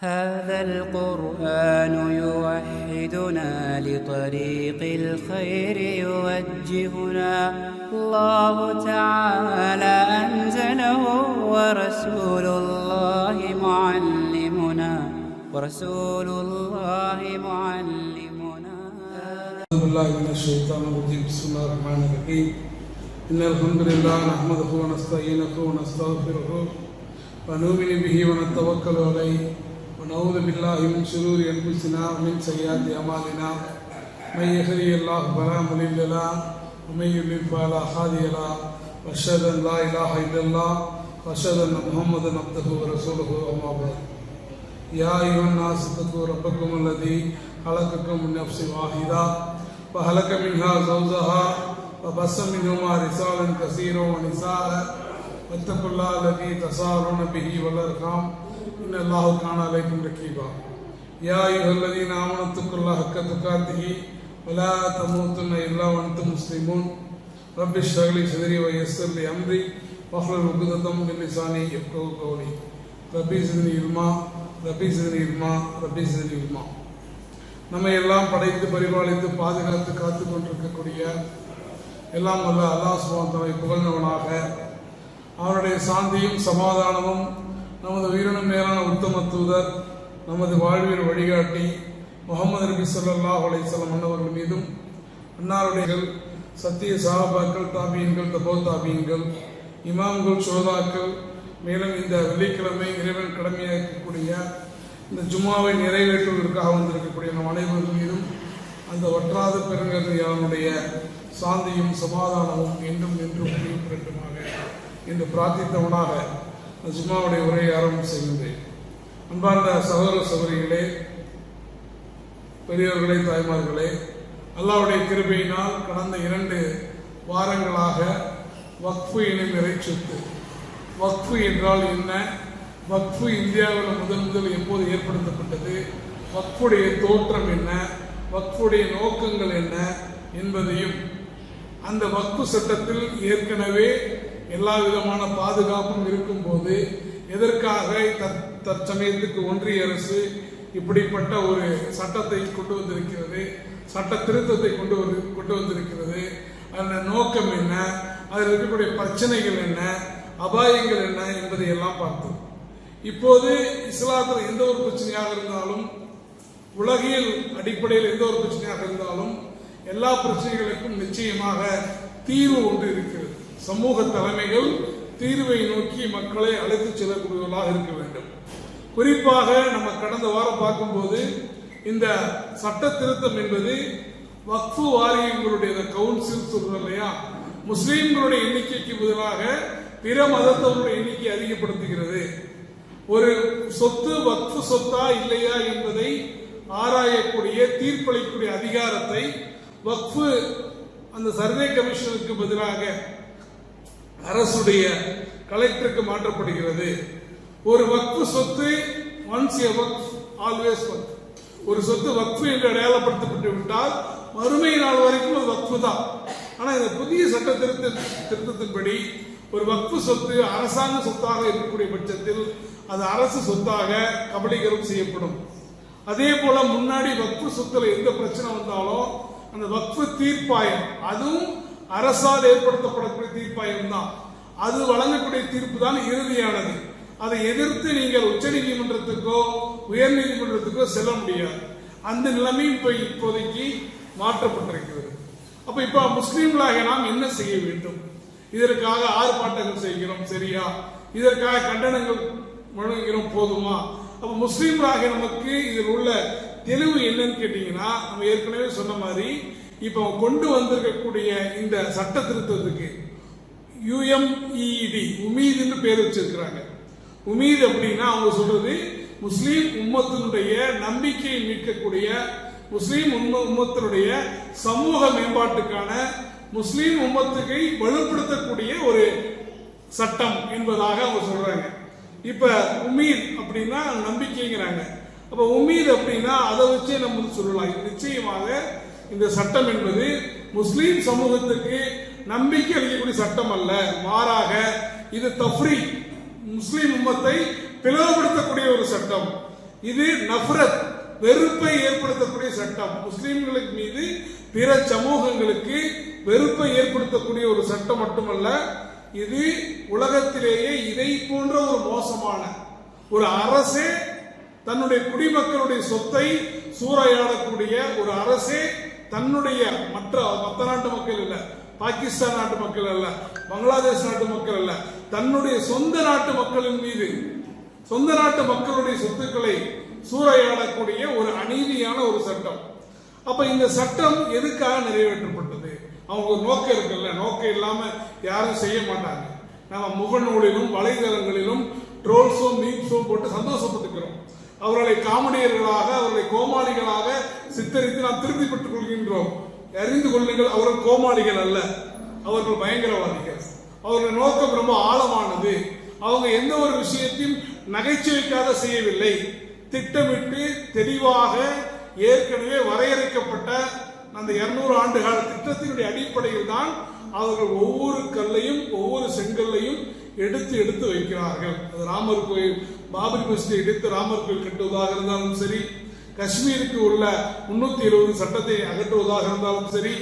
هذا القرآن يوحدنا لطريق الخير يوجهنا. الله تعالى أنزله ورسول الله معلمنا. ورسول الله معلمنا. أعوذ بالله من الشيطان الرجيم. بسم الله الرحمن الرحيم. إن الحمد لله نحمده ونستعينه ونستغفره ونؤمن به ونتوكل عليه. ونعوذ بالله من شرور أنفسنا ومن سيئات أعمالنا. من يهدي الله فلا مضل له ومن يضلل فلا هادي له. وأشهد أن لا إله إلا الله وأشهد أن محمدا عبده ورسوله أما بعد. يا أيها الناس اتقوا ربكم الذي خلقكم من نفس واحدة وخلق منها زوجها وبث منهما رسالا كثيرا ونساء. واتقوا الله الذي تساءلون به والأرحام. إن الله كان عليكم رقيبا يا أيها الذين آمنوا اتقوا الله حق تقاته ولا تموتن إلا وأنتم مسلمون رب اشرح لي صدري ويسر لي أمري واحلل عقدة من لساني يفقهوا قولي ரப்பி சிதனி இல்மா ரப்பி சிதனி இல்மா ரப்பி சிதனி இல்மா நம்மை எல்லாம் படைத்து பரிபாலித்து பாதுகாத்து காத்து கொண்டிருக்கக்கூடிய எல்லாம் வல்ல அல்லாஹ் சுபாந்தவை புகழ்ந்தவனாக அவனுடைய சாந்தியும் சமாதானமும் நமது உயிரினும் மேலான உத்தம தூதர் நமது வாழ்வில் வழிகாட்டி முகமது நபி ஸல்லல்லாஹு அலைசல்லம் அன்னவர்கள் மீதும் அன்னாருடைய சத்திய சஹாபாக்கள் தாபியங்கள் தபோ தாபியங்கள் இமாம்கள் சோதாக்கள் மேலும் இந்த வெள்ளிக்கிழமை இறைவன் கடமையாக்கக்கூடிய இந்த ஜும்மாவை நிறைவேற்றுவதற்காக வந்திருக்கக்கூடிய நம் அனைவர்கள் மீதும் அந்த வற்றாத பெருங்கதையானுடைய சாந்தியும் சமாதானமும் என்றும் என்றும் முடிவுபெறட்டுமாக என்று பிரார்த்தித்தவனாக இந்த ஜும்மாவுடைய உரையை ஆரம்பம் செய்கின்றேன். அன்பார்ந்த சகோதர சகோதரிகளே பெரியவர்களே தாய்மார்களே அல்லாவுடைய கிருபையினால் கடந்த இரண்டு வாரங்களாக வக்ஃபு இனம் இறைச்சொத்து வக்ஃபு என்றால் என்ன? வக்ஃபு இந்தியாவில் முதன் முதல் எப்போது ஏற்படுத்தப்பட்டது? வக்ஃபுடைய தோற்றம் என்ன? வக்ஃபுடைய நோக்கங்கள் என்ன என்பதையும் அந்த வக்ஃபு சட்டத்தில் ஏற்கனவே எல்லா விதமான பாதுகாப்பும் இருக்கும்போது எதற்காக தற்சமயத்துக்கு ஒன்றிய அரசு இப்படிப்பட்ட ஒரு சட்டத்தை கொண்டு வந்திருக்கிறது சட்ட திருத்தத்தை கொண்டு வந்து கொண்டு வந்திருக்கிறது? அதன் நோக்கம் என்ன? அதில் இருக்கக்கூடிய பிரச்சனைகள் என்ன? அபாயங்கள் என்ன? என்பதை எல்லாம் பார்த்தோம். இப்போது இஸ்லாத்தில் எந்த ஒரு பிரச்சனையாக இருந்தாலும் உலகியல் அடிப்படையில் எந்த ஒரு பிரச்சனையாக இருந்தாலும் எல்லா பிரச்சனைகளுக்கும் நிச்சயமாக தீர்வு ஒன்று இருக்கிறது. சமூக தலைமைகள் தீர்வை நோக்கி மக்களை அழைத்துச் செல்லக்கூடியவர்களாக இருக்க வேண்டும். குறிப்பாக நம்ம கடந்த வாரம் பார்க்கும்போது இந்த சட்ட திருத்தம் என்பது வக்ஃபு வாரியங்களுடைய கவுன்சில் சொல்றோம் இல்லையா? முஸ்லீம்களுடைய எண்ணிக்கைக்கு பதிலாக பிற மதத்தவருடைய எண்ணிக்கை அதிகப்படுத்துகிறது. ஒரு சொத்து வக்ஃபு சொத்தா இல்லையா என்பதை ஆராயக்கூடிய தீர்ப்பளிக்கக்கூடிய அதிகாரத்தை வக்ஃபு அந்த சர்வே கமிஷனுக்கு பதிலாக அரசுடைய கலெக்டருக்கு மாற்றப்படுகிறது. ஒரு வக்ஃபு சொத்து ஒன்ஸ் ஏ வக்ஃப் ஆல்வேஸ் வக்ஃப். ஒரு சொத்து வக்ஃபு என்று அடையாளப்படுத்தப்பட்டு விட்டால் மறுமை நாள் வரைக்கும் அது வக்ஃபு தான். ஆனால் இந்த புதிய சட்ட திருத்த திருத்தத்தின்படி ஒரு வக்ஃபு சொத்து அரசாங்க சொத்தாக இருக்கக்கூடிய பட்சத்தில் அது அரசு சொத்தாக கபலீகரம் செய்யப்படும். அதே போல முன்னாடி வக்ஃபு சொத்துல எந்த பிரச்சனை வந்தாலும் அந்த வக்ஃபு தீர்ப்பாயம் அதுவும் அரசால் ஏற்படுத்தப்படக்கூடிய தீர்ப்பாயம் தான் அது வழங்கக்கூடிய தீர்ப்பு தான் இறுதியானது. அதை எதிர்த்து நீங்கள் உச்சநீதிமன்றத்துக்கோ உயர் நீதிமன்றத்துக்கோ செல்ல முடியாது. அந்த நிலைமை இப்போ இப்போதைக்கு மாற்றப்பட்டிருக்கிறது. அப்ப இப்ப முஸ்லீம்களாக நாம் என்ன செய்ய வேண்டும்? இதற்காக ஆர்ப்பாட்டங்கள் செய்கிறோம் சரியா? இதற்காக கண்டனங்கள் வழங்குகிறோம் போதுமா? அப்ப முஸ்லீம்களாக நமக்கு இதில் உள்ள தெளிவு என்னன்னு கேட்டீங்கன்னா நம்ம ஏற்கனவே சொன்ன மாதிரி இப்போ கொண்டு வந்திருக்கக்கூடிய இந்த சட்ட திருத்தத்துக்கு யுஎம்இடி உமீதுன்னு பேர் வச்சிருக்கிறாங்க. உமீது அப்படின்னா அவங்க சொல்றது முஸ்லீம் உம்மத்தினுடைய நம்பிக்கையை மீட்கக்கூடிய முஸ்லீம் உம்மத்தினுடைய சமூக மேம்பாட்டுக்கான முஸ்லீம் உம்மத்துக்கை வலுப்படுத்தக்கூடிய ஒரு சட்டம் என்பதாக அவங்க சொல்றாங்க. இப்ப உமீத் அப்படின்னா நம்பிக்கைங்கிறாங்க. அப்ப உமீத் அப்படின்னா அதை வச்சே நம்ம சொல்லலாம். நிச்சயமாக இந்த சட்டம் என்பது முஸ்லீம் சமூகத்துக்கு நம்பிக்கை அளிக்கக்கூடிய சட்டம் அல்ல. மாறாக இது தஃப்ரி முஸ்லீம் உம்மத்தை பிளவுபடுத்தக்கூடிய ஒரு சட்டம். இது நஃப்ரத் வெறுப்பை ஏற்படுத்தக்கூடிய சட்டம். முஸ்லீம்களுக்கு மீது பிற சமூகங்களுக்கு வெறுப்பை ஏற்படுத்தக்கூடிய ஒரு சட்டம் மட்டுமல்ல இது உலகத்திலேயே இதை போன்ற ஒரு மோசமான ஒரு அரசே தன்னுடைய குடிமக்களுடைய சொத்தை சூறையாடக்கூடிய ஒரு அரசே தன்னுடைய மற்ற மற்ற நாட்டு மக்கள் இல்ல பாகிஸ்தான் நாட்டு மக்கள் அல்ல பங்களாதேஷ் நாட்டு மக்கள் அல்ல தன்னுடைய சொந்த நாட்டு மக்களின் மீது சொந்த நாட்டு மக்களுடைய சொத்துக்களை சூறையாடக்கூடிய ஒரு அநீதியான ஒரு சட்டம். அப்ப இந்த சட்டம் எதுக்காக நிறைவேற்றப்பட்டது? அவங்க ஒரு நோக்கம் இருக்குல்ல நோக்கம் இல்லாம யாரும் செய்ய மாட்டாங்க. நம்ம முகநூலிலும் வலைதளங்களிலும் ட்ரோல்ஸும் மீம்ஸும் போட்டு சந்தோஷப்பட்டுக்கிறோம். அவர்களை காமெடியர்களாக அவர்களை கோமாளிகளாக சித்தரித்து நாம் திருப்தி பெற்றுக் கொள்கின்றோம். அறிந்து கொள்ளுங்கள் அவர்கள் கோமாளிகள் அல்ல. அவர்கள் பயங்கரவாதிகள். அவர்கள் நோக்கம் ரொம்ப ஆழமானது. அவங்க எந்த ஒரு விஷயத்தையும் நகைச்சுவைக்காக செய்யவில்லை. திட்டமிட்டு தெளிவாக ஏற்கனவே வரையறுக்கப்பட்ட அந்த இருநூறு ஆண்டுகால திட்டத்தினுடைய அடிப்படையில் தான் அவர்கள் ஒவ்வொரு கல்லையும் ஒவ்வொரு செங்கல்லையும் எடுத்து எடுத்து வைக்கிறார்கள். அது ராமர் கோயில் பாபரி மஸ்ஜிதை எடுத்து ராமர் கோயில் கட்டுவதாக இருந்தாலும் சரி காஷ்மீருக்கு உள்ள முன்னூத்தி இருபது சட்டத்தை அகற்றுவதாக இருந்தாலும் சரி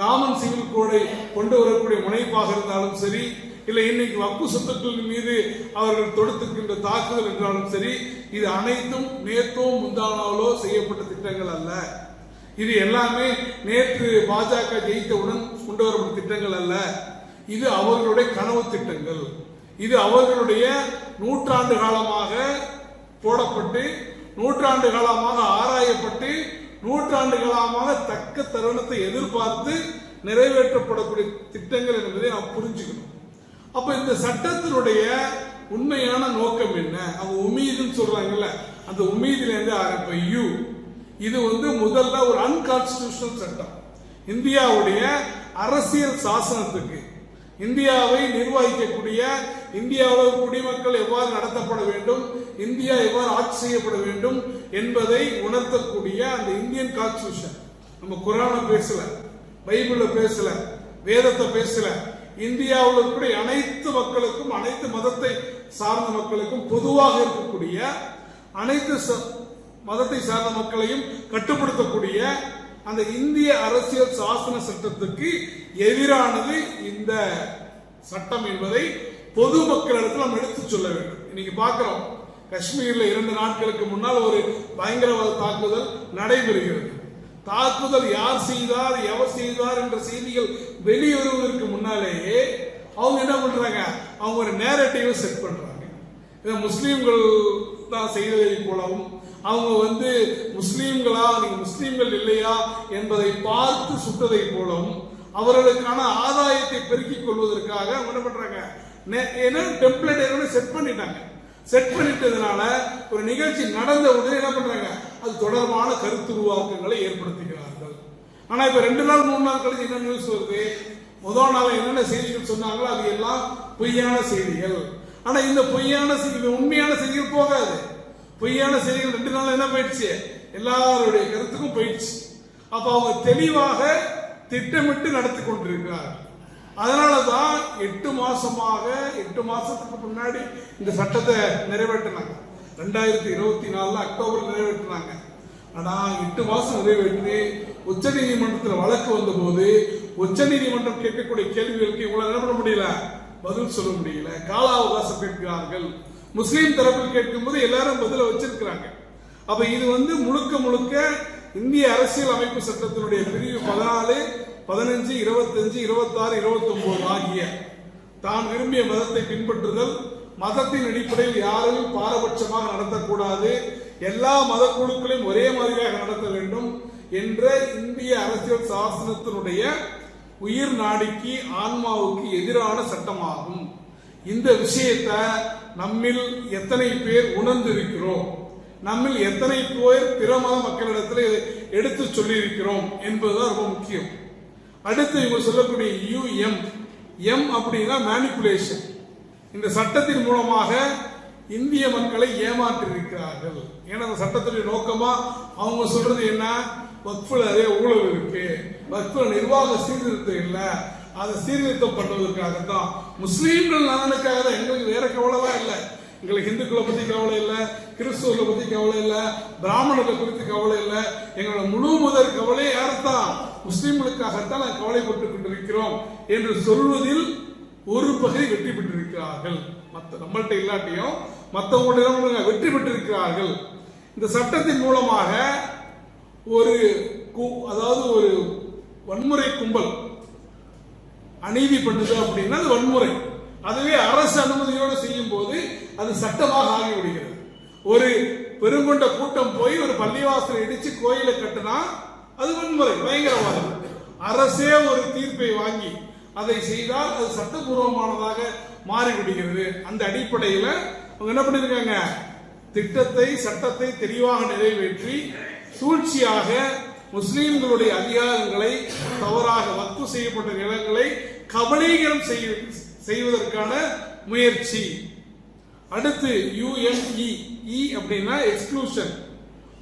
காமன் சிவில் கோடை கொண்டு வரக்கூடிய முனைப்பாக இருந்தாலும் சரி இல்லை இன்னைக்கு வக்கு சொத்துக்களின் மீது அவர்கள் தொடுத்துக்கின்ற தாக்குதல் என்றாலும் சரி இது அனைத்தும் நேத்தோ முந்தானாவோ செய்யப்பட்ட திட்டங்கள் அல்ல. இது எல்லாமே நேற்று பாஜக ஜெயித்தவுடன் கொண்டு வரப்பட்ட திட்டங்கள் அல்ல. இது அவர்களுடைய கனவு திட்டங்கள். இது அவர்களுடைய நூற்றாண்டு காலமாக போடப்பட்டு நூற்றாண்டு காலமாக ஆராயப்பட்டு நூற்றாண்டு காலமாக தக்க தருணத்தை எதிர்பார்த்து நிறைவேற்றப்படக்கூடிய திட்டங்கள் என்பதை நாம் புரிஞ்சுக்கணும். அப்ப இந்த சட்டத்தினுடைய உண்மையான நோக்கம் என்ன? அவங்க உமீதுன்னு சொல்றாங்கல்ல அந்த உமீதுல இருந்து ஆரம்ப யூ. இது வந்து முதல்ல ஒரு அன்கான்ஸ்டியூஷனல் சட்டம். இந்தியாவுடைய அரசியல் சாசனத்துக்கு இந்தியாவை நிர்வகிக்கக்கூடிய இந்தியாவில் குடிமக்கள் எவ்வாறு நடத்தப்பட வேண்டும் இந்தியா எவ்வாறு ஆட்சி செய்யப்பட வேண்டும் என்பதை உணர்த்தக்கூடிய அந்த இந்தியன் கான்ஸ்டியூஷன் நம்ம குரானை பேசல பைபிள பேசல வேதத்தை பேசல. இந்தியாவில் இருக்கக்கூடிய அனைத்து மக்களுக்கும் அனைத்து மதத்தை சார்ந்த மக்களுக்கும் பொதுவாக இருக்கக்கூடிய அனைத்து மதத்தை சார்ந்த மக்களையும் கட்டுப்படுத்தக்கூடிய அந்த இந்திய அரசியல் சாசன சட்டத்துக்கு எதிரானது இந்த சட்டம் என்பதை பொதுமக்களிடத்தில் நம்ம எடுத்து சொல்ல வேண்டும். இன்னைக்கு பார்க்கிறோம் காஷ்மீர்ல இரண்டு நாட்களுக்கு முன்னால் ஒரு பயங்கரவாத தாக்குதல் நடைபெறுகிறது. தாக்குதல் யார் செய்தார் எவர் செய்தார் என்ற செய்திகள் வெளிவருவதற்கு முன்னாலேயே அவங்க என்ன பண்றாங்க? அவங்க ஒரு நேரட்டிவை செட் பண்றாங்க. முஸ்லீம்கள் தான் செய்ததை போலவும் அவங்க வந்து முஸ்லீம்களா நீங்க முஸ்லீம்கள் இல்லையா என்பதை பார்த்து சுட்டதை போலவும் அவர்களுக்கான ஆதாயத்தை பெருக்கிக் கொள்வதற்காக அவங்க என்ன பண்றாங்க? என்ன ஏன்னா டெம்ப்ளேட் செட் பண்ணிட்டாங்க. செட் பண்ணிட்டதுனால ஒரு நிகழ்ச்சி நடந்த உடனே என்ன பண்றாங்க? அது தொடர்பான கருத்து உருவாக்கங்களை ஏற்படுத்துகிறார்கள். ஆனா இப்ப ரெண்டு நாள் மூணு நாள் கழிச்சு என்ன நியூஸ் வருது? முதல் நாள் என்னென்ன செய்திகள் சொன்னாங்களோ அது எல்லாம் பொய்யான செய்திகள். ஆனா இந்த பொய்யான செய்தி உண்மையான செய்திகள் போகாது. பொய்யான செய்திகள் ரெண்டு நாள் என்ன போயிடுச்சு? எல்லாருடைய கருத்துக்கும் போயிடுச்சு. அப்ப அவங்க தெளிவாக திட்டமிட்டு நடத்தி கொண்டிருக்கிறார்கள் அதனாலதான் எட்டு மாசமாக எட்டு மாசத்துக்கு முன்னாடி இந்த சட்டத்தை நிறைவேற்றினாங்க. ரெண்டாயிரத்தி இருபத்தி நாலுல அக்டோபர் நிறைவேற்றினாங்க. ஆனா எட்டு மாசம் நிறைவேற்றி உச்ச நீதிமன்றத்தில் வழக்கு வந்தபோது உச்ச நீதிமன்றம் கேட்கக்கூடிய கேள்விகளுக்கு இவ்வளவு என்ன பண்ண முடியல? பதில் சொல்ல முடியல. கால அவகாசம் கேட்கிறார்கள். முஸ்லீம் தரப்பில் கேட்கும்போது எல்லாரும் பதில வச்சிருக்கிறாங்க. அப்ப இது வந்து முழுக்க முழுக்க இந்திய அரசியல் அமைப்பு சட்டத்தினுடைய பிரிவு பதினாலு பதினஞ்சு இருபத்தஞ்சு இருபத்தாறு இருபத்தொன்பது ஆகிய தான் விரும்பிய மதத்தை பின்பற்றுதல் மதத்தின் அடிப்படையில் யாரையும் பாரபட்சமாக நடத்தக்கூடாது எல்லா மத குழுக்களையும் ஒரே மாதிரியாக நடத்த வேண்டும் என்ற இந்திய அரசியல் சாசனத்தினுடைய உயிர் நாடிக்கு ஆன்மாவுக்கு எதிரான சட்டமாகும். இந்த விஷயத்தை நம்மில் எத்தனை பேர் உணர்ந்திருக்கிறோம். நம்மில் எத்தனை பேர் பிற மத மக்களிடத்தில் எடுத்து சொல்லியிருக்கிறோம் என்பதுதான் ரொம்ப முக்கியம். அடுத்து இவங்க சொல்லக்கூடிய யூஎம் எம் அப்படின்னா மேனிப்புலேஷன் இந்த சட்டத்தின் மூலமாக இந்திய மக்களை ஏமாற்றிருக்கிறார்கள் ஏன்னா அந்த சட்டத்துடைய நோக்கமா அவங்க சொல்றது என்ன? வக்ஃபில் அதே ஊழல் இருக்கு. வக்ஃபில் நிர்வாக சீர்திருத்தம் இல்லை. அதை சீர்திருத்தம் பண்ணுவதற்காக தான் முஸ்லீம்கள் நலனுக்காக தான் எங்களுக்கு வேற கவலை இல்லை. எங்களுக்கு இந்துக்களை பற்றி கவலை இல்லை. கிறிஸ்துவர்களை பற்றி கவலை இல்லை. பிராமணர்களை குறித்து கவலை இல்லை. எங்களோட முழு முதல் கவலை யார்தான் முஸ்லீம்களுக்காகத்தான் நாங்கள் கவலைப்பட்டுக் கொண்டிருக்கிறோம் என்று சொல்வதில் ஒரு பகுதி வெற்றி பெற்றிருக்கிறார்கள். மற்ற நம்மள்கிட்ட இல்லாட்டியும் மற்றவங்களிடம் வெற்றி பெற்றிருக்கிறார்கள். இந்த சட்டத்தின் மூலமாக ஒரு கு- அதாவது ஒரு வன்முறை கும்பல். அநீதி பண்ணுது அப்படின்னா அது வன்முறை. அதுவே அரசு அனுமதியோடு செய்யும் போது அது சட்டமாக ஆகிவிடுகிறது. ஒரு பெருங்கொண்ட கூட்டம் போய் ஒரு பள்ளிவாசலை இடிச்சு கோயிலை கட்டினா அது வன்முறை பயங்கரவாதம். அரசே ஒரு தீர்ப்பை வாங்கி அதை செய்தால் அது சட்டபூர்வமானதாக மாறிவிடுகிறது. அந்த அடிப்படையில் அவங்க என்ன பண்ணியிருக்காங்க திட்டத்தை சட்டத்தை தெளிவாக நிறைவேற்றி சூழ்ச்சியாக முஸ்லீம்களுடைய அதிகாரங்களை தவறாக வக்கு செய்யப்பட்ட நிலங்களை கபலீகரம் செய்ய- செய்வதற்கான முயற்சி. அடுத்து யுஎன்இ e அப்படின்னா எக்ஸ்க்ளூஷன்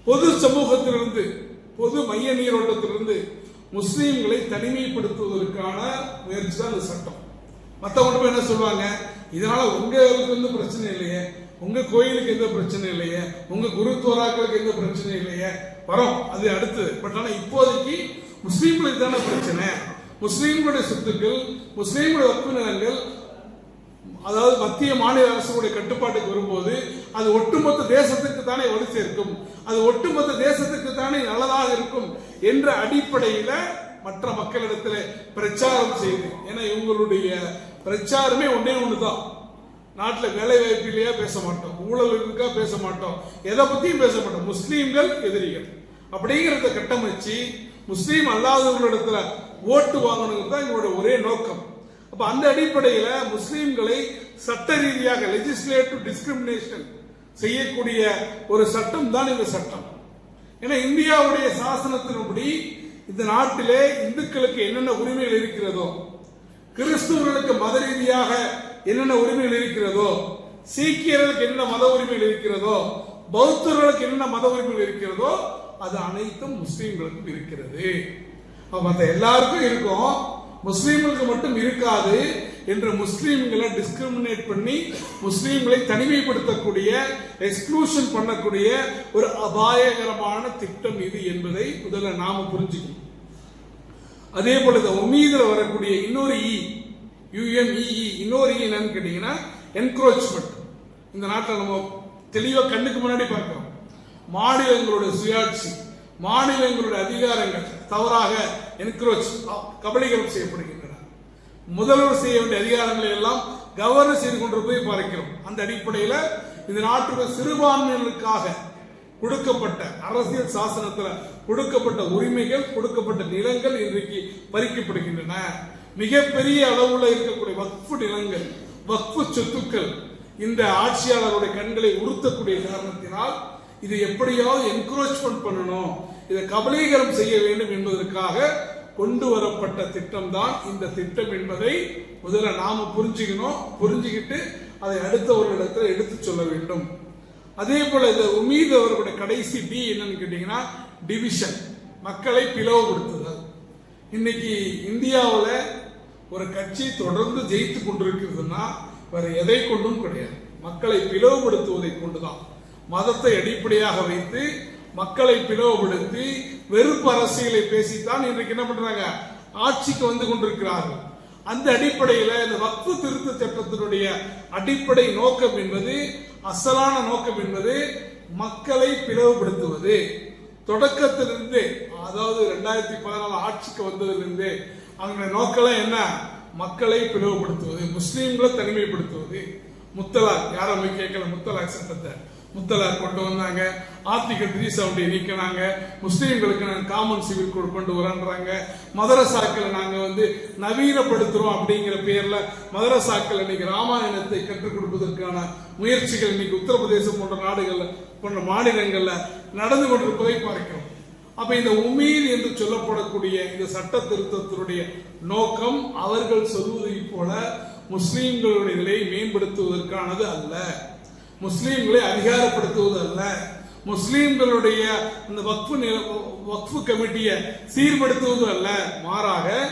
பொது சமூகத்திலிருந்து பொது மைய நீரோட்டத்திலிருந்து முஸ்லீம்களை தனிமைப்படுத்துவதற்கான முயற்சி தான் இந்த சட்டம். மற்றவங்க என்ன சொல்லுவாங்க? இதனால உங்களுக்கு வந்து பிரச்சனை இல்லையே. உங்க கோயிலுக்கு எந்த பிரச்சனை இல்லையே. உங்க குருத்வாராக்களுக்கு எந்த பிரச்சனை இல்லையே. வரோம். அது அடுத்தது பட் ஆனால் இப்போதைக்கு முஸ்லீம்களுக்கு தானே பிரச்சனை. முஸ்லீம்களுடைய சொத்துக்கள் முஸ்லீம்களுடைய வக்ஃபு நிலங்கள் அதாவது மத்திய மாநில அரசுடைய கட்டுப்பாட்டுக்கு வரும்போது அது ஒட்டுமொத்த தேசத்துக்கு தானே வலு சேர்க்கும். அது ஒட்டுமொத்த தேசத்துக்கு தானே நல்லதாக இருக்கும் என்ற அடிப்படையில மற்ற மக்களிடத்தில் பிரச்சாரம் செய்து. ஏன்னா இவங்களுடைய பிரச்சாரமே ஒன்னே ஒண்ணுதான். நாட்டில் வேலை வாய்ப்பிலேயே பேச மாட்டோம். ஊழல் இருக்கா பேச மாட்டோம். எதை பத்தியும் பேச மாட்டோம். முஸ்லீம்கள் எதிரிகள். அப்படிங்கிறத கட்டமைச்சு முஸ்லீம் அல்லாதவர்களிடத்துல ஓட்டு வாங்கணுங்கிறது தான் எங்களுடைய ஒரே நோக்கம். அப்ப அந்த அடிப்படையில முஸ்லீம்களை சட்ட ரீதியாக லெஜிஸ்லேட்டிவ் டிஸ்கிரிமினேஷன் செய்யக்கூடிய ஒரு சட்டம் தான் இந்த சட்டம். ஏன்னா இந்தியாவுடைய சாசனத்தின்படி இந்த நாட்டிலே இந்துக்களுக்கு என்னென்ன உரிமைகள் இருக்கிறதோ கிறிஸ்துவர்களுக்கு மத ரீதியாக என்னென்ன உரிமைகள் இருக்கிறதோ சீக்கியர்களுக்கு என்னென்ன மத உரிமைகள் இருக்கிறதோ பௌத்தர்களுக்கு என்னென்ன மத உரிமைகள் இருக்கிறதோ அது அனைத்தும் முஸ்லீம்களுக்கும் இருக்கிறது. அப்ப மத்த எல்லாருக்கும் இருக்கும். முஸ்லீம்களுக்கு மட்டும் இருக்காது என்று முஸ்லீம்களை டிஸ்கிரிமினேட் பண்ணி முஸ்லீம்களை தனிமைப்படுத்தக்கூடிய எக்ஸ்க்ளூஷன் பண்ணக்கூடிய ஒரு அபாயகரமான திட்டம் இது என்பதை முதல்ல நாம புரிஞ்சுக்கணும். அதே போல இந்த உமீதுல வரக்கூடிய இன்னொரு e, இ யுஎம்இஇ இன்னொரு இ என்னன்னு கேட்டீங்கன்னா என்க்ரோச்மெண்ட் இந்த நாட்டில் நம்ம தெளிவாக கண்ணுக்கு முன்னாடி பார்க்கிறோம். மாநிலங்களுடைய சுயாட்சி மாநிலங்களுடைய அதிகாரங்கள் தவறாக என்க்ரோச் கபலீகரம் செய்யப்படுகின்றன. முதல்வர் செய்ய வேண்டிய அதிகாரங்களை எல்லாம் கவர்னர் செய்து கொண்டு போய் பார்க்கிறோம் அந்த அடிப்படையில் இந்த நாட்டுடைய சிறுபான்மையினருக்காக கொடுக்கப்பட்ட அரசியல் சாசனத்தில் கொடுக்கப்பட்ட உரிமைகள் கொடுக்கப்பட்ட நிலங்கள் இன்றைக்கு பறிக்கப்படுகின்றன. மிகப்பெரிய அளவுல இருக்கக்கூடிய வக்ஃபு நிலங்கள் வக்ஃபு சொத்துக்கள் இந்த ஆட்சியாளருடைய கண்களை உறுத்தக்கூடிய காரணத்தினால் இது எப்படியாவது என்கரேஜ்மெண்ட் பண்ணணும். இதை கபலீகரம் செய்ய வேண்டும் என்பதற்காக கொண்டு வரப்பட்ட திட்டம் தான் இந்த திட்டம் என்பதை முதல்ல நாம புரிஞ்சுக்கணும். புரிஞ்சுக்கிட்டு அதை அடுத்தவர்களிடத்தில் எடுத்து சொல்ல வேண்டும். அதே போல இந்த உமீது அவர்களுடைய கடைசி டி என்னன்னு கேட்டீங்கன்னா டிவிஷன் மக்களை பிளவுபடுத்துதல். இன்னைக்கு இந்தியாவில் ஒரு கட்சி தொடர்ந்து ஜெயித்து கொண்டிருக்கிறதுனா வேற எதை கொண்டும் கிடையாது. மக்களை பிளவுபடுத்துவதை கொண்டுதான். மதத்தை அடிப்படையாக வைத்து மக்களை பிளவுபடுத்தி வெறுப்பு அரசியலை பேசித்தான் இன்றைக்கு என்ன பண்றாங்க? ஆட்சிக்கு வந்து கொண்டிருக்கிறார்கள். அந்த அடிப்படையில் இந்த வக்ஃபு திருத்த சட்டத்தினுடைய அடிப்படை நோக்கம் என்பது அசலான நோக்கம் என்பது மக்களை பிளவுபடுத்துவது. தொடக்கத்திலிருந்து அதாவது ரெண்டாயிரத்தி பதினாலு ஆட்சிக்கு வந்ததிலிருந்து அவங்க நோக்கம் என்ன? மக்களை பிளவுபடுத்துவது முஸ்லீம்களை தனிமைப்படுத்துவது. முத்தலாக் யாரும் கேட்கல முத்தலாக் சட்டத்தை. முத்தலார் கொண்டு வந்தாங்க. ஆர்டிகல் த்ரீ செவன்டி நீக்கினாங்க. முஸ்லீம்களுக்கு நாங்கள் காமன் சிவில் கோட் கொண்டு வரன்றாங்க. மதரசாக்களை நாங்கள் வந்து நவீனப்படுத்துறோம் அப்படிங்கிற பேரில் மதரசாக்கள் இன்னைக்கு ராமாயணத்தை கற்றுக் கொடுப்பதற்கான முயற்சிகள் இன்னைக்கு உத்தரப்பிரதேசம் போன்ற நாடுகளில் போன்ற மாநிலங்களில் நடந்து கொண்டிருப்பதை பார்க்கிறோம். அப்ப இந்த உமீர் என்று சொல்லப்படக்கூடிய இந்த சட்ட திருத்தத்தினுடைய நோக்கம் அவர்கள் சொல்வதைப் போல முஸ்லீம்களுடைய நிலையை மேம்படுத்துவதற்கானது அல்ல. முஸ்லீம்களை அதிகாரப்படுத்துவது அல்ல முஸ்லீம்களுடைய இந்த வக்ஃபு வக்ஃபு கமிட்டியை சீர்படுத்துவது அல்ல மாறாக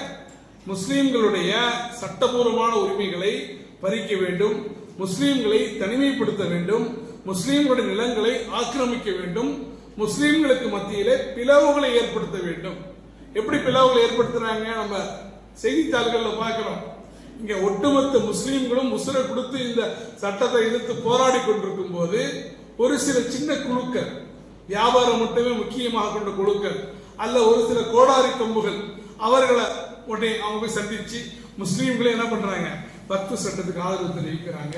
முஸ்லீம்களுடைய சட்டபூர்வமான உரிமைகளை பறிக்க வேண்டும் முஸ்லீம்களை தனிமைப்படுத்த வேண்டும் முஸ்லீம்களுடைய நிலங்களை ஆக்கிரமிக்க வேண்டும் முஸ்லீம்களுக்கு மத்தியிலே பிளவுகளை ஏற்படுத்த வேண்டும். எப்படி பிளவுகளை ஏற்படுத்துறாங்க? நம்ம செய்தித்தாள்களில் பார்க்கிறோம். இங்க ஒட்டுமொத்த முஸ்லீம்களும் முசுரை கொடுத்து இந்த சட்டத்தை எதிர்த்து போராடி கொண்டிருக்கும் போது ஒரு சில சின்ன குழுக்கள் வியாபாரம் மட்டுமே முக்கியமாக கொண்ட குழுக்கள் அல்ல ஒரு சில கோடாரி கம்புகள் அவர்களை உடனே அவங்க போய் சந்திச்சு முஸ்லீம்களே என்ன பண்றாங்க? வக்ஃபு சட்டத்துக்கு ஆதரவு தெரிவிக்கிறாங்க.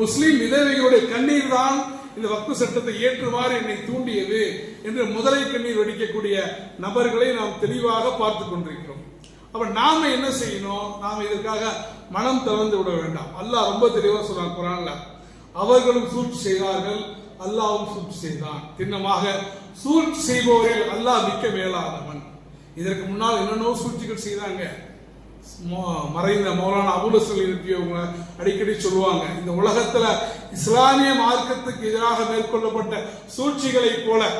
முஸ்லீம் விதவைகளுடைய கண்ணீர் தான் இந்த வக்ஃபு சட்டத்தை ஏற்றுமாறு என்னை தூண்டியது என்று முதலை கண்ணீர் வெடிக்கக்கூடிய நபர்களை நாம் தெளிவாக பார்த்து கொண்டிருக்கிறோம். அப்ப நாம என்ன செய்யணும்? நாம இதற்காக மனம் திறந்து விட வேண்டாம். அல்லாஹ் ரொம்ப தெளிவாக சொன்னார் குரான்ல. அவர்களும் சூழ்ச்சி செய்தார்கள் அல்லாவும் சூழ்ச்சி செய்தான். திண்ணமாக சூழ்ச்சி செய்பவரில் அல்லாஹ் மிக்க மேலானவன். இதற்கு முன்னால் என்னென்னோ சூழ்ச்சிகள் செய்தாங்க. மோ- மறைந்த மௌலானா அபுலசல் இருப்பியவங்க அடிக்கடி சொல்லுவாங்க இந்த உலகத்துல இஸ்லாமிய மார்க்கத்துக்கு எதிராக மேற்கொள்ளப்பட்ட சூழ்ச்சிகளை போல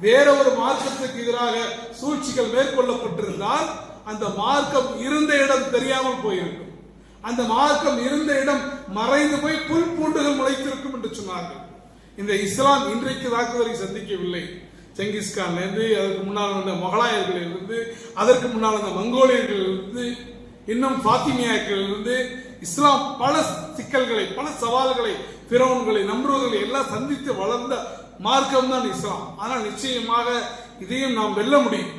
வேற ஒரு மார்க்கத்துக்கு எதிராக சூழ்ச்சிகள் மேற்கொள்ளப்பட்டிருந்தால் அந்த மார்க்கம் இருந்த இடம் தெரியாமல் போயிருக்கும். அந்த மார்க்கம் இருந்த இடம் மறைந்து போய் புல் பூண்டுகள் முளைத்திருக்கும் என்று சொன்னார்கள். இந்த இஸ்லாம் இன்றைக்கு தாக்குதலை சந்திக்கவில்லை. செங்கிஸ்கான்ல இருந்து அதற்கு முன்னால் வந்த மொகலாயர்கள் இருந்து அதற்கு முன்னால் வந்த மங்கோலியர்கள் இருந்து இன்னும் பாத்திமியாக்கள் இருந்து இஸ்லாம் பல சிக்கல்களை பல சவால்களை பிறவன்களை நம்புவர்களை எல்லாம் சந்தித்து வளர்ந்த மார்க்கம் தான் இஸ்லாம். ஆனால் நிச்சயமாக இதையும் நாம் வெல்ல முடியும்.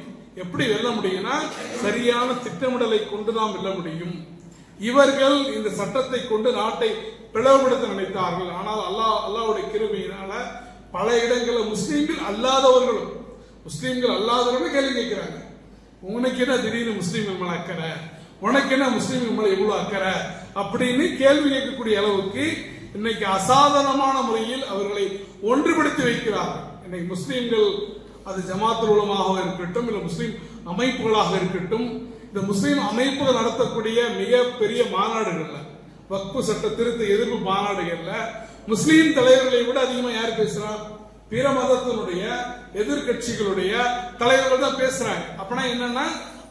எப்படி வெல்ல முடியும்னா சரியான திட்டமிடலை கொண்டு நாம் வெல்ல முடியும். இவர்கள் இந்த சட்டத்தை கொண்டு நாட்டை பிளவுபடுத்த நினைத்தார்கள். ஆனால் அல்லாஹ் அல்லாவுடைய கிருமையினால பல இடங்களில் முஸ்லீம்கள் அல்லாதவர்களும் முஸ்லீம்கள் அல்லாதவர்களும் கேள்வி கேட்கிறாங்க. உனக்கு என்ன திடீர்னு முஸ்லீம்கள் மேல அக்கறை? உனக்கு என்ன முஸ்லீம்கள் மேல இவ்வளவு அக்கறை? அப்படின்னு கேள்வி கேட்கக்கூடிய அளவுக்கு இன்னைக்கு அசாதாரணமான முறையில் அவர்களை ஒன்றுபடுத்தி வைக்கிறார்கள். இன்னைக்கு முஸ்லீம்கள் அது ஜமாத் உலமாக இருக்கட்டும் இல்லை முஸ்லீம் அமைப்புகளாக இருக்கட்டும் இந்த முஸ்லீம் அமைப்புகள் நடத்தக்கூடிய மிகப்பெரிய மாநாடுகள்ல வக்பு சட்ட திருத்த எதிர்ப்பு மாநாடுகள்ல முஸ்லீம் தலைவர்களை விட அதிகமா யார் பேசுறா? பிற மதத்தினுடைய எதிர்க்கட்சிகளுடைய தலைவர்கள் தான் பேசுறாங்க. அப்படின்னா என்னன்னா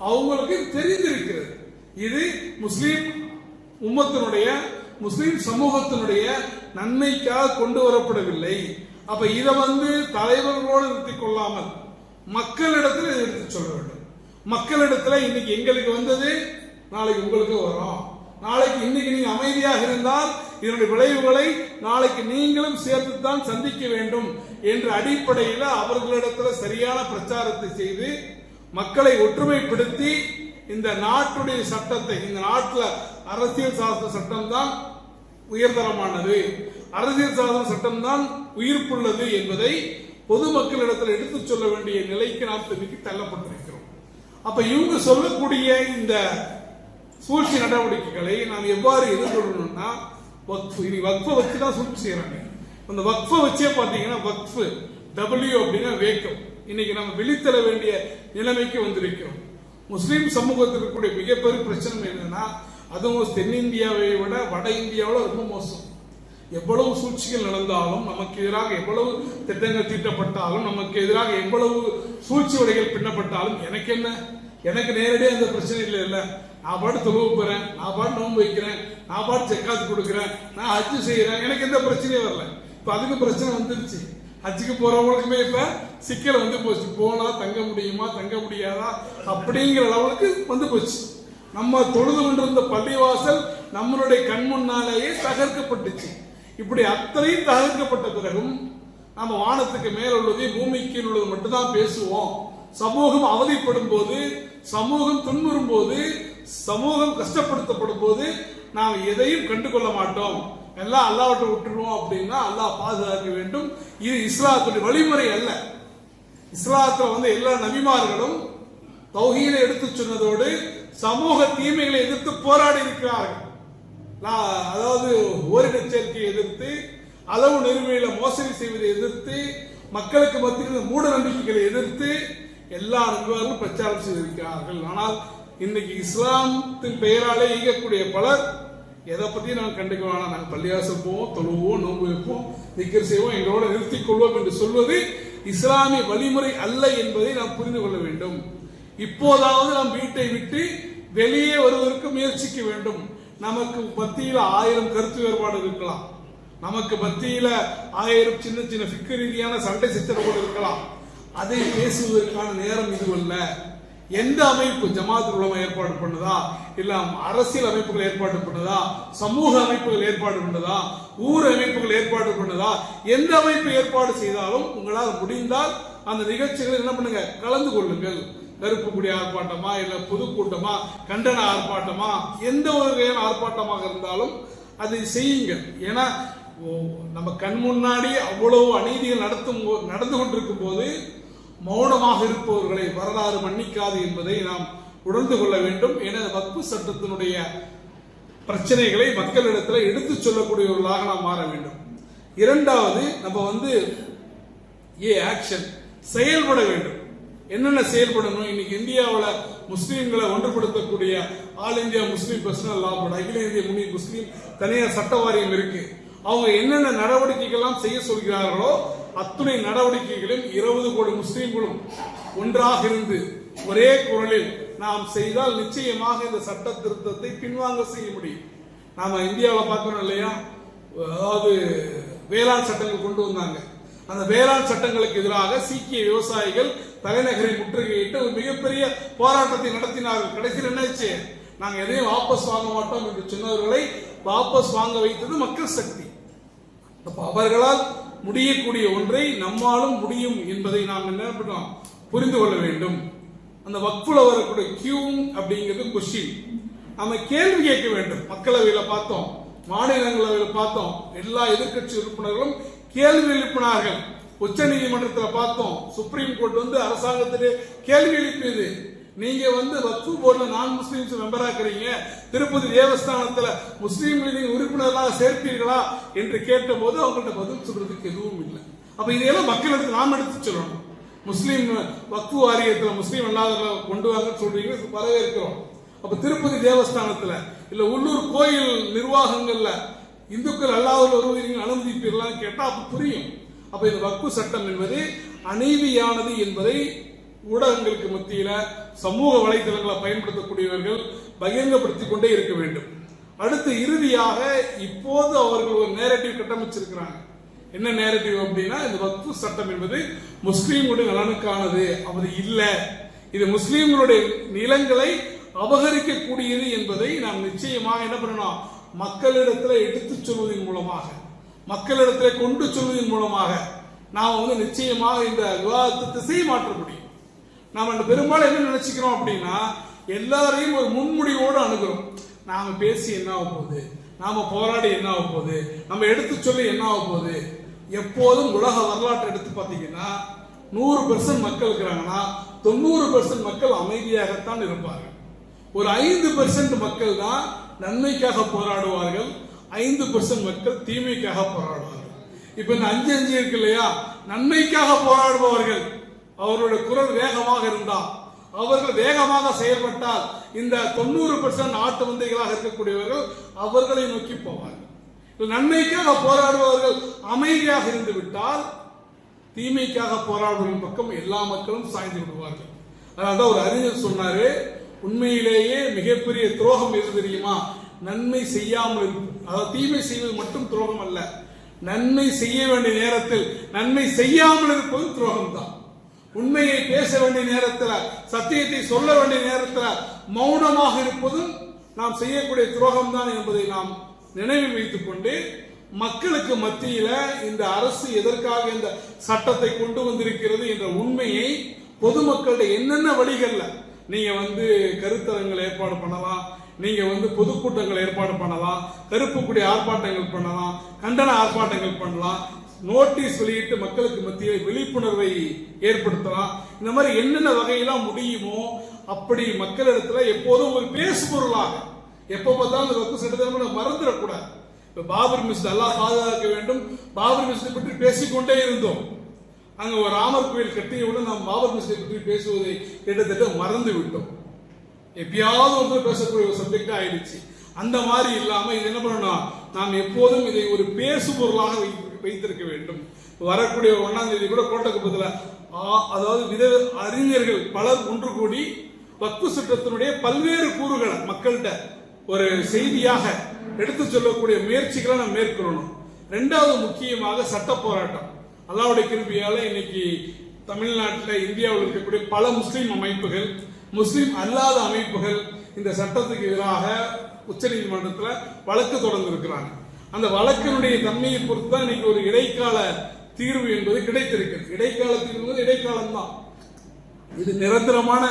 அவங்களுக்கு தெரிந்திருக்கிறது. இது முஸ்லீம் உம்மத்தினுடைய முஸ்லீம் சமூகத்தினுடைய நன்மைக்காக கொண்டு வரப்படவில்லை. அப்ப இதை வந்து தலைவர்களோடு நிறுத்திக் கொள்ளாமல் மக்களிடத்தில் எடுத்து சொல்ல வேண்டும். மக்களிடத்துல இன்னைக்கு எங்களுக்கு வந்தது நாளைக்கு உங்களுக்கு வரும். நாளைக்கு இன்னைக்கு நீங்க அமைதியாக இருந்தால் இதனுடைய விளைவுகளை நாளைக்கு நீங்களும் சேர்த்துத்தான் சந்திக்க வேண்டும் என்ற அடிப்படையில் அவர்களிடத்துல சரியான பிரச்சாரத்தை செய்து மக்களை ஒற்றுமைப்படுத்தி இந்த நாட்டுடைய சட்டத்தை இந்த நாட்டில் அரசியல் சாசன சட்டம் தான் உயர்தரமானது. அரசியல் சாசன சட்டம் தான் உயிர்ப்புள்ளது என்பதை பொதுமக்களிடத்தில் எடுத்துச் சொல்ல வேண்டிய நிலைக்கு நாம் இன்னைக்கு தள்ளப்பட்டிருக்கிறோம். அப்ப இவங்க சொல்லக்கூடிய இந்த சூழ்ச்சி நடவடிக்கைகளை நாம் எவ்வாறு எதிர்கொள்ளணும்னா வக்ஃபு. இனி வக்ஃபை வச்சு தான் சூழ்ச்சி செய்யறாங்க அந்த வக்ஃபை வச்சே பார்த்தீங்கன்னா வக்ஃபு டபிள்யூ அப்படின்னா வேக்கம். இன்னைக்கு நம்ம வெளித்தர வேண்டிய நிலைமைக்கு வந்திருக்கிறோம். முஸ்லீம் சமூகத்தில் இருக்கக்கூடிய மிகப்பெரிய பிரச்சனை என்னன்னா அதுவும் தென்னிந்தியாவை விட வட இந்தியாவில் ரொம்ப மோசம். எவ்வளவு சூழ்ச்சிகள் நடந்தாலும் நமக்கு எதிராக எவ்வளவு திட்டங்கள் தீட்டப்பட்டாலும் நமக்கு எதிராக எவ்வளவு சூழ்ச்சி உடைகள் பின்னப்பட்டாலும் எனக்கு என்ன எனக்கு நேரடியாக அந்த பிரச்சனை இல்லை இல்லை. நான் பாட்டு தொழுவு போகிறேன் நான் பாட்டு நோன்பு வைக்கிறேன் நான் பாட்டு செக்காத்து கொடுக்குறேன் நான் ஹஜ்ஜு செய்கிறேன் எனக்கு எந்த பிரச்சனையும் வரல. இப்போ அதுக்கு பிரச்சனை வந்துருச்சு. ஹஜ்ஜுக்கு போகிறவங்களுக்குமே இப்போ சிக்கல் வந்து போச்சு. போனால் தங்க முடியுமா தங்க முடியாதா? அப்படிங்கிற அளவுக்கு வந்து போச்சு. நம்ம தொழுது கொண்டிருந்த பள்ளிவாசல் நம்மளுடைய கண் முன்னாலேயே தகர்க்கப்பட்டுச்சு. இப்படி அத்தனையும் தகர்க்கப்பட்ட பிறகும் நம்ம வானத்துக்கு மேல் உள்ளது பூமிக்கு கீழ் உள்ளது மட்டும்தான் பேசுவோம். சமூகம் அவதிப்படும் போது சமூகம் துன்புறும் போது சமூகம் கஷ்டப்படுத்தப்படும் போது நாம் எதையும் கண்டுகொள்ள மாட்டோம். எல்லாம் அல்லாஹ்விட்ட விட்டுருவோம் அப்படின்னா அல்லாஹ் பாதுகாக்க வேண்டும். இது இஸ்லாத்துடைய வழிமுறை அல்ல. இஸ்லாத்துல வந்து எல்லா நபிமார்களும் தௌஹீதை எடுத்து சொன்னதோடு சமூக தீமைகளை எதிர்த்து போராடி இருக்கிறார்கள். நான் அதாவது ஓரின சேர்க்கையை எதிர்த்து அளவு நிறுவையில மோசடி செய்வதை எதிர்த்து மக்களுக்கு மத்தியில் மூட நம்பிக்கைகளை எதிர்த்து எல்லா நண்பர்களும் பிரச்சாரம் செய்திருக்கிறார்கள். ஆனால் இன்னைக்கு இஸ்லாமத்தின் பெயராலே இயங்கக்கூடிய பலர் எதை பத்தி நாங்கள் கண்டுக்க வேணாம் நாங்கள் பள்ளியாசல் போவோம் தொழுவோம் நோன்பு வைப்போம் திக்கர் செய்வோம் எங்களோட நிறுத்திக் கொள்வோம் என்று சொல்வது இஸ்லாமிய வழிமுறை அல்ல என்பதை நாம் புரிந்து கொள்ள வேண்டும். இப்போதாவது நாம் வீட்டை விட்டு வெளியே வருவதற்கு முயற்சிக்க வேண்டும். நமக்கு மத்தியில் ஆயிரம் கருத்து வேறுபாடு இருக்கலாம். நமக்கு மத்தியில ஆயிரம் சின்ன சின்ன ஃபிக்கு ரீதியான சண்டை சித்திரங்கள் இருக்கலாம். அதை பேசுவதற்கான நேரம் இதுவல்ல எந்த அமைப்பு ஜமாத் உலமா ஏற்பாடு பண்ணுதா? இல்ல அரசியல் அமைப்புகள் ஏற்பாடு பண்ணுதா? சமூக அமைப்புகள் ஏற்பாடு பண்ணுதா? ஊர் அமைப்புகள் ஏற்பாடு பண்ணுதா? எந்த அமைப்பு ஏற்பாடு செய்தாலும் உங்களால் முடிந்தால் அந்த நிகழ்ச்சிகளை என்ன பண்ணுங்க? கலந்து கொள்ளுங்கள். கருப்பு குடி ஆர்ப்பாட்டமா இல்ல பொதுக்கூட்டமா கண்டன ஆர்ப்பாட்டமா எந்த ஒரு வகையான ஆர்ப்பாட்டமாக இருந்தாலும் அதை செய்யுங்கள். ஏன்னா நம்ம கண் முன்னாடி அவ்வளவு அநீதிகள் நடத்தும் நடந்து கொண்டிருக்கும் போது மௌனமாக இருப்பவர்களை வரலாறு மன்னிக்காது என்பதை நாம் உணர்ந்து கொள்ள வேண்டும். என வக்பு சட்டத்தினுடைய பிரச்சனைகளை மக்களிடத்தில் எடுத்துச் சொல்லக்கூடியவர்களாக நாம் மாற வேண்டும். இரண்டாவது நம்ம வந்து ஏ ஆக்ஷன். செயல்பட வேண்டும். என்னென்ன செயல்படணும்? இன்னைக்கு இந்தியாவில் முஸ்லீம்களை ஒன்றுபடுத்தக்கூடிய All India Muslim personal law board அகில இந்திய முனி முஸ்லீம் தனியார் சட்ட வாரியம் இருக்கு. அவங்க என்னென்ன நடவடிக்கைகள்லாம் செய்ய சொல்கிறார்களோ அத்துணை நடவடிக்கைகளும் இருபது கோடி முஸ்லீம்களும் ஒன்றாக இருந்து ஒரே குரலில் நாம் செய்தால் நிச்சயமாக இந்த சட்ட திருத்தத்தை பின்வாங்க செய்ய முடியும். நாம இந்தியாவில் பார்க்கணும் இல்லையா? அதாவது வேளாண் சட்டங்கள் கொண்டு வந்தாங்க. அந்த வேளாண் சட்டங்களுக்கு எதிராக சீக்கிய விவசாயிகள் தலைநகரை முற்றுகையிட்டு ஒரு மிகப்பெரிய போராட்டத்தை நடத்தினார்கள். கடைசியில் என்னாச்சு நாங்கள் எதையும் வாபஸ் வாங்க மாட்டோம் என்று சொன்னவர்களை வாபஸ் வாங்க வைத்தது மக்கள் சக்தி. அப்போ அவர்களால் முடியக்கூடிய ஒன்றை நம்மாலும் முடியும் என்பதை நாம் என்ன பண்ணோம்? புரிந்து கொள்ள வேண்டும். அந்த வக்ஃபுல வரக்கூடிய கியூங் அப்படிங்கிறது கொஸ்டின் நம்ம கேள்வி கேட்க வேண்டும். மக்களவையில பார்த்தோம் மாநிலங்களவையில் பார்த்தோம் எல்லா எதிர்க்கட்சி உறுப்பினர்களும் கேள்வி எழுப்பினார்கள். உச்ச நீதிமன்றத்தில் பார்த்தோம் சுப்ரீம் கோர்ட் வந்து அரசாங்கத்திலே கேள்வி எழுப்பியது. நீங்க வந்து வக்ஃபு போர்டில் நான் முஸ்லீம்ஸ் மெம்பர் இருக்கிறீங்க திருப்பதி தேவஸ்தானத்துல முஸ்லீம்களை நீங்க உறுப்பினர்களாக சேர்ப்பீர்களா என்று கேட்டபோது அவங்கள்ட்ட பதில் சொல்றதுக்கு எதுவும் இல்லை. அப்ப இதையெல்லாம் மக்களிடத்தில் நாம் எடுத்து சொல்லணும். முஸ்லீம் வக்ஃபு வாரியத்துல முஸ்லீம் அல்லாதவர்களை கொண்டு வாங்கன்னு சொல்றீங்க வரவேற்கிறோம். அப்ப திருப்பதி தேவஸ்தானத்துல இல்ல உள்ளூர் கோயில் நிர்வாகங்கள்ல இந்துக்கள் அல்லாதவர்கள் வருவதை அனுமதிப்பீர்களான்னு கேட்டா அப்ப புரியும். அப்ப இந்த வக்ஃபு சட்டம் என்பது அநீதியானது என்பதை ஊடகங்களுக்கு மத்தியில சமூக வலைதளங்களை பயன்படுத்தக்கூடியவர்கள் பகிரங்கப்படுத்திக் கொண்டே இருக்க வேண்டும். அடுத்து இறுதியாக இப்போது அவர்கள் ஒரு நேரட்டிவ் கட்டமைச்சிருக்கிறாங்க. என்ன நேரட்டிவ் அப்படின்னா இந்த வக்ஃபு சட்டம் என்பது முஸ்லீம்களுடைய நலனுக்கானது அது இல்லை. இது முஸ்லீம்களுடைய நிலங்களை அபகரிக்கக்கூடியது என்பதை நாம் நிச்சயமாக என்ன பண்ணணும்? மக்களிடத்தில் எடுத்துச் சொல்வதன் மூலமாக மக்களிடத்தில் கொண்டு சொல்வதன் மூலமாக நாம் வந்து நிச்சயமாக இந்த விவாதத்தை திசை மாற்ற முடியும் நாம அந்த பெரும்பாலும் என்ன நினைச்சுக்கிறோம் அப்படின்னா எல்லாரையும் ஒரு முன்முடிவோடு அணுகிறோம். நாம பேசி என்ன ஆக போகுது? நாம போராடி என்ன ஆக போகுது? நம்ம எடுத்து சொல்லி என்ன ஆக போகுது? எப்போதும் உலக வரலாற்றை எடுத்து பார்த்தீங்கன்னா நூறு பெர்சன்ட் மக்கள் இருக்கிறாங்கன்னா தொண்ணூறு பெர்சன்ட் மக்கள் அமைதியாகத்தான் இருப்பார்கள். ஒரு ஐந்து பெர்சன்ட் மக்கள் தான் நன்மைக்காக போராடுவார்கள். ஐந்து பெர்சன்ட் மக்கள் தீமைக்காக போராடுவார்கள். இப்ப இந்த அஞ்சு அஞ்சு இருக்கு இல்லையா? நன்மைக்காக போராடுபவர்கள். அவர்களுடைய குரல் வேகமாக இருந்தால் அவர்கள் வேகமாக செயல்பட்டால் இந்த தொண்ணூறு பெர்சன்ட் நாட்டு மந்தைகளாக இருக்கக்கூடியவர்கள் அவர்களை நோக்கி போவார்கள். நன்மைக்காக போராடுபவர்கள் அமைதியாக இருந்து விட்டால் தீமைக்காக போராடுவதன் பக்கம் எல்லா மக்களும் சாய்ந்து விடுவார்கள். அதனால்தான் ஒரு அறிஞர் சொன்னாரு உண்மையிலேயே மிகப்பெரிய துரோகம் எது தெரியுமா? நன்மை செய்யாமல் இருக்கும் அதாவது தீமை செய்வது மட்டும் துரோகம் அல்ல. நன்மை செய்ய வேண்டிய நேரத்தில் நன்மை செய்யாமல் இருப்பது துரோகம் தான் உண்மையை பேச வேண்டிய நேரத்தில் சத்தியத்தை சொல்ல வேண்டிய நேரத்தில் மௌனமாக இருப்பதும் நாம் செய்யக்கூடிய துரோகம் தான் என்பதை நாம் நினைவில் வைத்துக் கொண்டு மக்களுக்கு மத்தியில இந்த அரசு எதற்காக இந்த சட்டத்தை கொண்டு வந்திருக்கிறது என்ற உண்மையை பொதுமக்களுடைய என்னென்ன வழிகள்ல நீங்க வந்து கருத்தரங்கள் ஏற்பாடு பண்ணலாம் நீங்க வந்து பொதுக்கூட்டங்கள் ஏற்பாடு பண்ணலாம் கருப்பு ஆர்ப்பாட்டங்கள் பண்ணலாம் கண்டன ஆர்ப்பாட்டங்கள் பண்ணலாம் நோட்டீஸ் வெளியிட்டு மக்களுக்கு மத்தியில் விழிப்புணர்வை ஏற்படுத்தலாம் இந்த மாதிரி என்னென்ன வகையெல்லாம் முடியுமோ அப்படி மக்களிடத்துல எப்போதும் ஒரு பேசு பொருளாக எப்ப பார்த்தாலும் அந்த வக்கு சட்டத்தை மறந்துடக்கூடாது. இப்ப பாபர் மிஸ்ட் எல்லாம் பாதுகாக்க வேண்டும். பாபர் மிஸ்டை பற்றி பேசிக்கொண்டே இருந்தோம். அங்க ஒரு ராமர் கோயில் கட்டியவுடன் நாம் பாபர் மிஸ்டை பற்றி பேசுவதை கிட்டத்தட்ட மறந்து விட்டோம். எப்பயாவது ஒன்று பேசக்கூடிய ஒரு சப்ஜெக்ட் ஆயிடுச்சு. அந்த மாதிரி இல்லாம இது என்ன பண்ணணும் நாம் எப்போதும் இதை ஒரு பேசு பொருளாக வைத்து- வைத்திருக்க வேண்டும். வரக்கூடிய ஒன்னாம் தேதி கூட கோட்டக்குப்பத்தில் அதாவது வித அறிஞர்கள் பலர் ஒன்று கூடி வக்பு சட்டத்தினுடைய பல்வேறு கூறுகளை மக்கள்கிட்ட ஒரு செய்தியாக எடுத்து சொல்லக்கூடிய முயற்சிகளை நாம் மேற்கொள்ளணும். ரெண்டாவது முக்கியமாக சட்ட போராட்டம். அல்லாவுடைய கிருபியால இன்னைக்கு தமிழ்நாட்டில் இந்தியாவில் இருக்கக்கூடிய பல முஸ்லீம் அமைப்புகள் முஸ்லீம் அல்லாத அமைப்புகள் இந்த சட்டத்துக்கு எதிராக உச்சநீதிமன்றத்தில் வழக்கு தொடர்ந்திருக்கிறாங்க. அந்த வழக்கினுடைய தன்மையை பொறுத்து தான் இன்னைக்கு ஒரு இடைக்கால தீர்வு என்பது கிடைத்திருக்கிறது. இடைக்கால தீர்வு என்பது இடைக்காலம் தான் இது நிரந்தரமான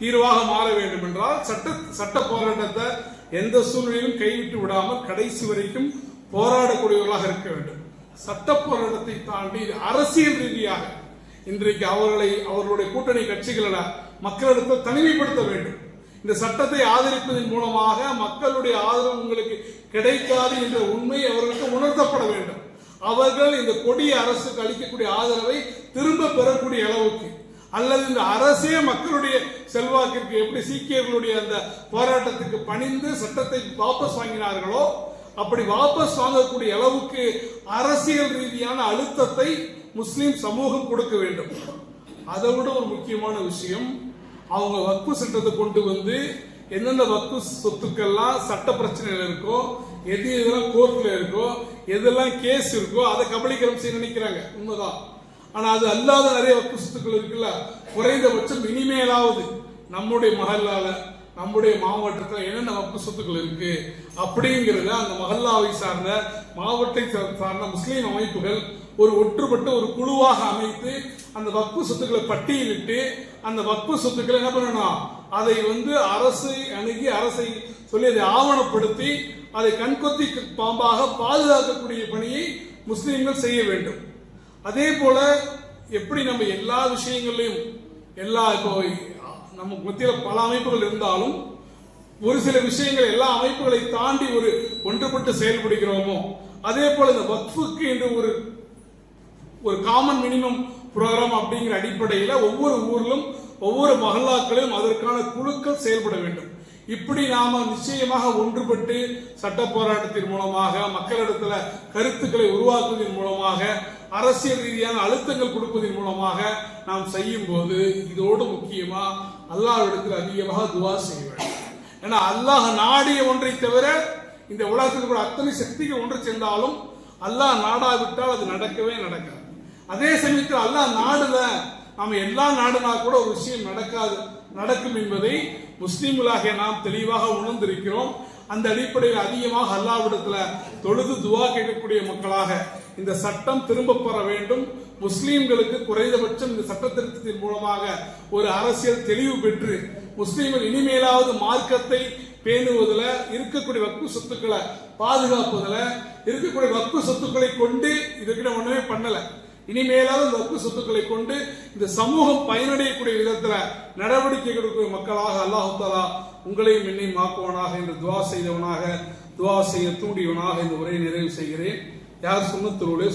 தீர்வாக மாற வேண்டும் என்றால் சட்ட சட்ட போராட்டத்தை எந்த சூழ்நிலையிலும் கைவிட்டு விடாமல் கடைசி வரைக்கும் போராடக்கூடியவர்களாக இருக்க வேண்டும். சட்ட போராட்டத்தை தாண்டி அரசியல் ரீதியாக இன்றைக்கு அவர்களை அவர்களுடைய கூட்டணி கட்சிகளை மக்களிடத்தை தனிமைப்படுத்த வேண்டும். இந்த சட்டத்தை ஆதரிப்பதன் மூலமாக மக்களுடைய ஆதரவு உங்களுக்கு கிடைக்காது என்ற உண்மை அவர்களுக்கு உணர்த்தப்பட வேண்டும். அவர்கள் இந்த கொடிய அரசுக்கு அளிக்கக்கூடிய ஆதரவை திரும்ப பெறக்கூடிய அளவுக்கு அல்லது இந்த அரசே மக்களுடைய செல்வாக்கிற்கு எப்படி சீக்கியர்களுடைய அந்த போராட்டத்துக்கு பணிந்து சட்டத்தை வாபஸ் வாங்கினார்களோ அப்படி வாபஸ் வாங்கக்கூடிய அளவுக்கு அரசியல் ரீதியான அழுத்தத்தை முஸ்லிம் சமூகம் கொடுக்க வேண்டும். அதை விட ஒரு முக்கியமான விஷயம் அவங்க வக்பு சட்டத்தை கொண்டு வந்து எந்தெந்த வக்பு சொத்துக்கள்லாம் சட்ட பிரச்சனைகள் இருக்கோ எது எதெல்லாம் கோர்ட்ல இருக்கோ எதெல்லாம் கேஸ் இருக்கோ அதை கபலீகரம் செய்ய நினைக்கிறாங்க. உண்மைதான். ஆனா அது அல்லாத நிறைய வக்பு சொத்துக்கள் இருக்குல்ல குறைந்தபட்சம் இனிமேலாவது நம்முடைய மகல்லால நம்முடைய மாவட்டத்தில் என்னென்ன வப்பு சொத்துக்கள் இருக்கு அப்படிங்கிறத அந்த மஹல்லாவை சார்ந்த மாவட்டத்தை சார்ந்த முஸ்லீம் அமைப்புகள் ஒரு ஒற்றுப்பட்ட ஒரு குழுவாக அமைத்து அந்த வக்பு சொத்துக்களை பட்டியலிட்டு அந்த வக்பு சொத்துக்களை என்ன பண்ணணும்? அதை வந்து அரசை அணுகி அரசை சொல்லி அதை ஆவணப்படுத்தி அதை கண்கொத்தி பாம்பாக பாதுகாக்கக்கூடிய பணியை முஸ்லீம்கள் செய்ய வேண்டும். அதே போல எப்படி நம்ம எல்லா விஷயங்களையும் எல்லா இப்போ நமக்கு மத்தியில் பல அமைப்புகள் இருந்தாலும் ஒரு சில விஷயங்கள் எல்லா அமைப்புகளை தாண்டி ஒரு ஒன்றுபட்டு செயல்படுகிறோமோ அதே போல இந்த வக்ஃபுக்கு என்று ஒரு ஒரு காமன் மினிமம் ப்ரோக்ராம் அப்படிங்கிற அடிப்படையில் ஒவ்வொரு ஊரிலும் ஒவ்வொரு மகல்லாக்களிலும் அதற்கான குழுக்கள் செயல்பட வேண்டும். இப்படி நாம நிச்சயமாக ஒன்றுபட்டு சட்ட போராட்டத்தின் மூலமாக மக்களிடத்துல கருத்துக்களை உருவாக்குவதன் மூலமாக அரசியல் ரீதியான அழுத்தங்கள் கொடுப்பதன் மூலமாக நாம் செய்யும் போது இதோடு முக்கியமா அல்லாஹ்விடத்தில் அதிகமாக துவா செய்ய வேண்டும். ஏன்னா அல்லாஹ் நாடிய ஒன்றை தவிர இந்த உலகத்தில் கூட அத்தனை சக்திகள் ஒன்று சென்றாலும் அல்லாஹ் நாடாவிட்டால் அது நடக்கவே நடக்காது. அதே சமயத்தில் அல்லாஹ் நாடுல நாம் எல்லா நாடுனா கூட ஒரு விஷயம் நடக்காது நடக்கும் என்பதை முஸ்லிம்களாகிய நாம் தெளிவாக உணர்ந்திருக்கிறோம். அந்த அடிப்படையில் அதிகமாக அல்லாவிடத்துல தொழுது துவா கேட்கக்கூடிய மக்களாக இந்த சட்டம் திரும்ப பெற வேண்டும். முஸ்லீம்களுக்கு குறைந்தபட்சம் இந்த சட்ட திருத்தத்தின் மூலமாக ஒரு அரசியல் தெளிவு பெற்று முஸ்லீம்கள் இனிமேலாவது மார்க்கத்தை பேணுவதில் இருக்கக்கூடிய வக்கு சொத்துக்களை பாதுகாப்பதில் இருக்கக்கூடிய வக்கு சொத்துக்களை கொண்டு இதுக்கிட்ட ஒன்றுமே பண்ணலை. இனிமேலாவது இந்த ஒப்பு சொத்துக்களை கொண்டு இந்த சமூகம் பயனடையக்கூடிய விதத்துல நடவடிக்கை எடுக்கக்கூடிய மக்களாக அல்லாஹாலா உங்களையும் என்னையும் ஆக்குவனாக என்று துவா செய்தவனாக துவா செய்ய தூண்டியவனாக இந்த உரையை நிறைவு செய்கிறேன். யார் சொன்னத்தோடு